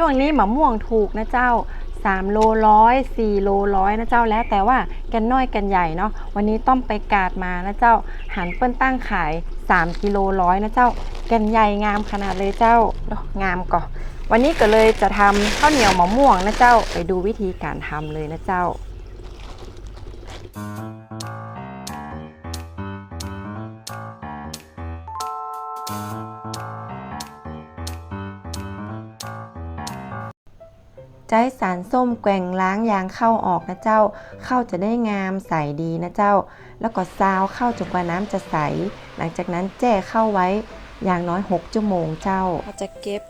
ช่วงนี้มะม่วงถูกนะเจ้า3โลร้อย4โลร้อยนะเจ้าแล้วแต่ว่ากันน้อยกันใหญ่เนาะวันนี้ต้อมไปกาดมานะเจ้าหันเปิ้นตั้งขาย 3กิโลร้อยนะเจ้ากันใหญ่งามขนาดเลยเจ้าดอกงามก่อวันนี้ก็เลยจะทำข้าวเหนียวมะม่วงนะเจ้าไปดูวิธีการทำเลยนะเจ้า ใจสารส้มแกว่งล้างยางเข้าออกนะเจ้า เข้าจะได้งามใสดีนะเจ้า แล้วก็ซาวเข้าจนกว่าน้ำจะใส หลังจากนั้นแจ้เข้าไว้อย่างน้อย 6 ชั่วโมงเจ้าเขาจะเก็บ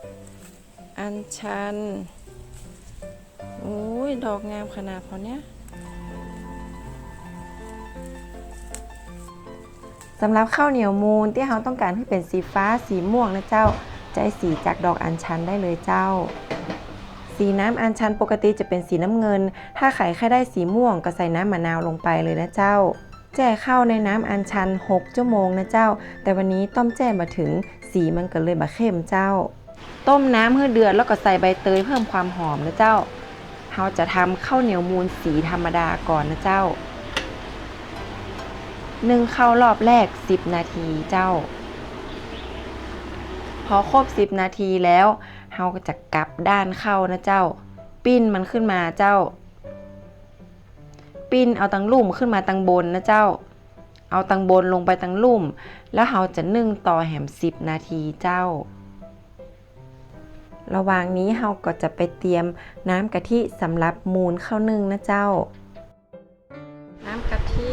อัญชันโอ้ยดอกงามขนาดพอเนี้ยสำหรับข้าวเหนียวมูนที่เราต้องการให้เป็นสีฟ้าสีม่วงนะเจ้า ใจสีจากดอกอัญชันได้เลยเจ้า สีน้ำอัญชันปกติจะเป็นสีน้ำเงิน ถ้าไข่แค่ได้สีม่วงก็ใส่น้ำมะนาวลงไปเลยนะเจ้า แจ้เข้าในน้ำอัญชัน 6 ชั่วโมงนะเจ้า แต่วันนี้ต้มแจ้มาถึงสีมันก็เลยบะเข้มเจ้า ต้มน้ำให้เดือดแล้วก็ใส่ใบเตยเพิ่มความหอมนะเจ้าเราจะทำข้าวเหนียวมูนสีธรรมดาก่อนนะเจ้านึ่งข้าวรอบแรก 10 นาทีเจ้า พอครบ 10 นาทีแล้ว เราก็จะกลับด้านเข้านะเจ้า ปิ้นมันขึ้นมาเจ้า ปิ้นเอาตังลุ่มขึ้นมาตังบนนะเจ้า เอาตังบนลงไปตังลุ่ม แล้วเราจะนึ่งต่อแหม10นาทีเจ้า ระหว่างนี้เราก็จะไปเตรียมน้ำกะทิสำหรับมูนข้าวนึ่งนะเจ้า น้ำกะทิ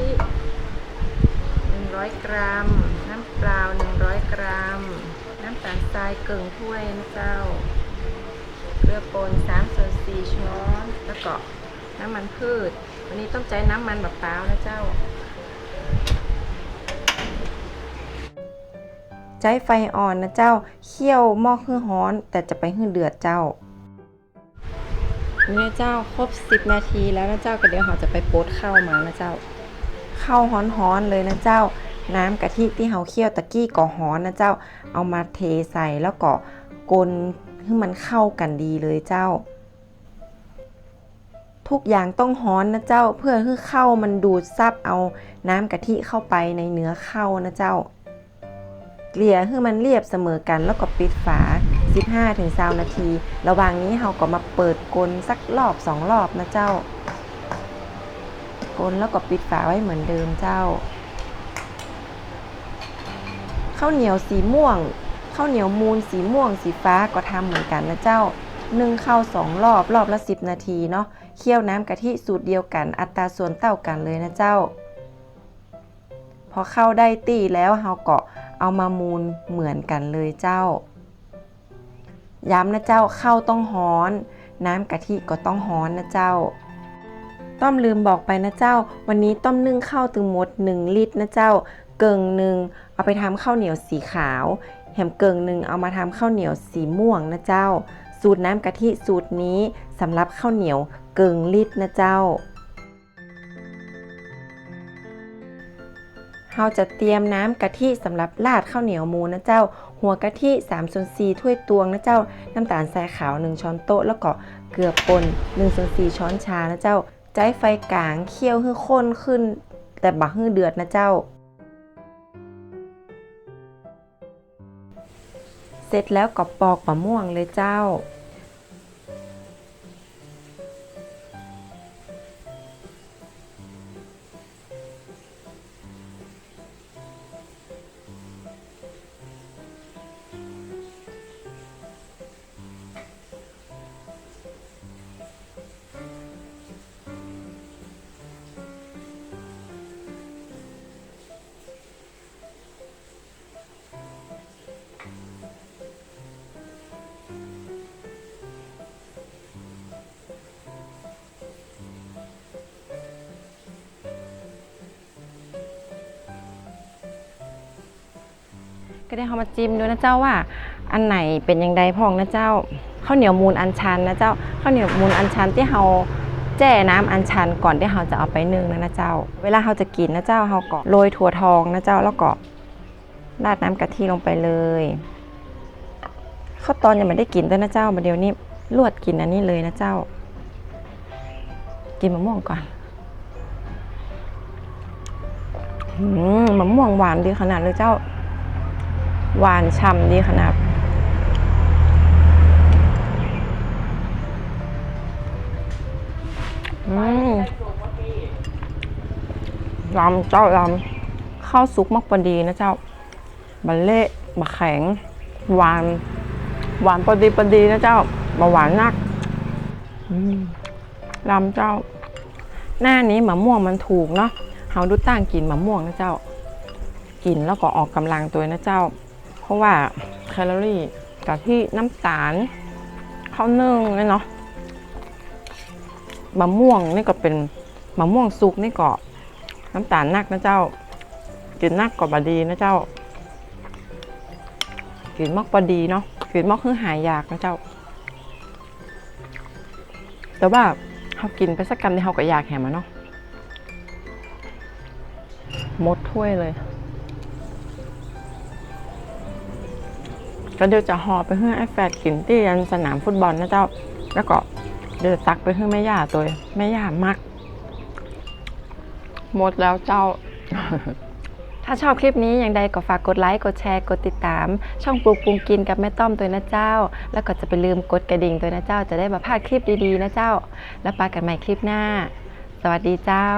100 กรัม น้ำเปล่า 100 กรัมำตาลทรายเกึ่งถ้วยนะเจ้า เกลือป่น3ส่วน4ช้อน แล้วก็น้ำมันพืช วันนี้ต้องใช้น้ำมันแบบเปล่านะเจ้า ใช้ไฟอ่อนนะเจ้า เคี่ยวหม้อคือฮ้อน แต่จะไปหื้อเดือดเจ้านี่นะเจ้าครบ10นาทีแล้วนะเจ้าก็เดี๋ยวเราจะไปโปดข้าวมานะเจ้าข้าวฮ้อนๆเลยนะเจ้า น้ำกะทิที่เราเคี่ยวตะกี้ก็ฮ้อนนะเจ้า เอามาเทใส่แล้วก็กลนให้มันเข้ากันดีเลยเจ้า ทุกอย่างต้องฮ้อนนะเจ้าเพื่อให้ข้าวมันดูดซับเอาน้ำกะทิเข้าไปในเนื้อข้าวนะเจ้า เกลี่ยให้มันเรียบเสมอกันแล้วก็ปิดฝา 15-20 นาที ระหว่างนี้เราก็มาเปิดกลสักรอบสองรอบนะเจ้ากลแล้วก็ปิดฝาไว้เหมือนเดิมเจ้า ข้าวเหนียวสีม่วงข้าวเหนียวมูนสีม่วงสีฟ้าก็ทำเหมือนกันนะเจ้านึ่งข้าวสองรอบรอบละ 10 นาทีเนาะเคี่ยวน้ำกะทิสูตรเดียวกันอัตราส่วนเท่ากันเลยนะเจ้า พอเข้าได้ตีแล้วเราก็เอามามูนเหมือนกันเลยเจ้า ย้ำนะเจ้าข้าวต้องฮ้อน น้ำกะทิก็ต้องฮ้อนนะเจ้า ต้อมลืมบอกไปนะเจ้า วันนี้ต้อมนึ่งข้าวถึงหมด 1 ลิตรนะเจ้า เกิงหนึ่งเอาไปทำข้าวเหนียวสีขาวแหมเกิงหนึ่งเอามาทำข้าวเหนียวสีม่วงนะเจ้า สูตรน้ำกะทิสูตรนี้สำหรับข้าวเหนียวเกิงลิตรนะเจ้าเราจะเตรียมน้ำกะทิสำหรับราดข้าวเหนียวมูนนะเจ้า หัวกะทิ3ส่วน4ถ้วยตวงนะเจ้า น้ำตาลทรายขาว 1 ช้อนโต๊ะ แล้วก็เกลือป่น1ส่วน4ช้อนชานะเจ้าใจไฟกลางเคี่ยวให้ข้นขึ้น แต่บักให้เดือดนะเจ้า เสร็จแล้วก็ปอกมะม่วงเลยเจ้า ก็ได้เขามาจิ้มดูนะเจ้าว่า อันไหนเป็นยังไงพองนะเจ้าข้าวเหนียวมูลอันชันนะเจ้าข้าวเหนียวมูลอันชันที่เราแจ้น้ำอันชันก่อนที่เราจะเอาไปนึ่งนะนะเจ้า เวลาเราจะกินนะเจ้าเราก็โรยถั่วทองนะเจ้าแล้วก็ราดน้ำกะทิลงไปเลยข้าวตอนยังไม่ได้กินด้วยนะเจ้ามาเดี๋ยวนี้ลวดกินอันนี้เลยนะเจ้า กินมะม่วงก่อนมะม่วงหวานดีขนาดเลยเจ้า หวานฉ่ำดีขนาดอืมลำเจ้าลำข้าวซุกมักพอดีนะเจ้าบัลเล่บะแข็ง หวาน หวานพอดีพอดีนะเจ้าบะหวานนักลำเจ้า หน้านี้มะม่วงมันถูกเนาะเฮาดูตั้งกินมะม่วงนะเจ้า กินแล้วก็ออกกำลังตัวนะเจ้า เพราะว่าแคลอรี่กับที่น้ำตาลข้าวนึ่งเลยเนาะมะม่วงนี่ก็เป็นมะม่วงสุกนี่ก็น้ำตาลนักนะเจ้า กินนักก็บดีนะเจ้า กินมากบดีเนาะกินมากคือหายยากนะเจ้า แต่ว่าเขากินไปสักกำที่เขาก็อยากแหมมาเนาะหมดถ้วยเลย ก็เดี๋ยวจะห่อไปเพื่อไอ้แฟดกินที่ยันสนามฟุตบอลนะเจ้า แล้วก็เดี๋ยวตักไปให้แม่ย่าตัวแม่ย่ามากหมดแล้วเจ้า ถ้าชอบคลิปนี้อย่างใดก็ฝากกดไลค์ กดแชร์ กดติดตาม ช่องปลูกปรุงกินกับแม่ต้อมตัวนะเจ้า แล้วก็จะไปลืมกดกระดิ่งตัวนะเจ้า จะได้มาพลาดคลิปดีๆนะเจ้า แล้วปากันใหม่คลิปหน้า สวัสดีเจ้า